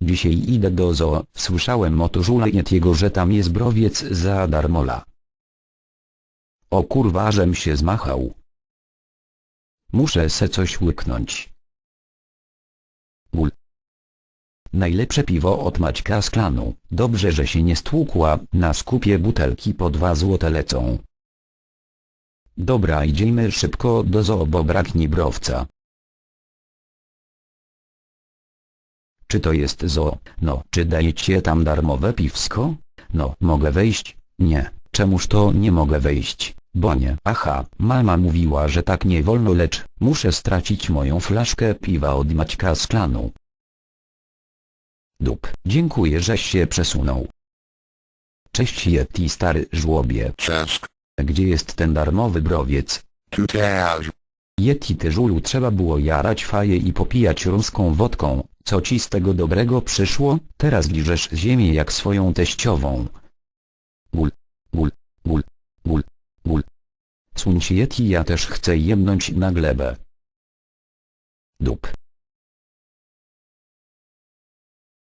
Dzisiaj idę do zoo, słyszałem od żula Yetiego, że tam jest browiec za darmola. O kurwa, żem się zmachał. Muszę se coś łyknąć. Gul. Najlepsze piwo od Maćka z klanu. Dobrze, że się nie stłukła, na skupie butelki po dwa złote lecą. Dobra idziemy szybko do zoo, bo braknie browca. Czy to jest zoo? No, czy dajecie tam darmowe piwsko? No, mogę wejść? Nie. Czemuż to nie mogę wejść? Bo nie. Aha, mama mówiła, że tak nie wolno, lecz muszę stracić moją flaszkę piwa od Maćka z klanu. Dup. Dziękuję, żeś się przesunął. Cześć Yeti stary żłobie. Cześć. Gdzie jest ten darmowy browiec? Tutaj. Yeti ty żulu trzeba było jarać faję i popijać ruską wodką. Co ci z tego dobrego przyszło? Teraz liżesz ziemię jak swoją teściową. Gul, gul, gul, gul. Słuchaj Yeti ja też chcę jemnąć na glebę. Dup.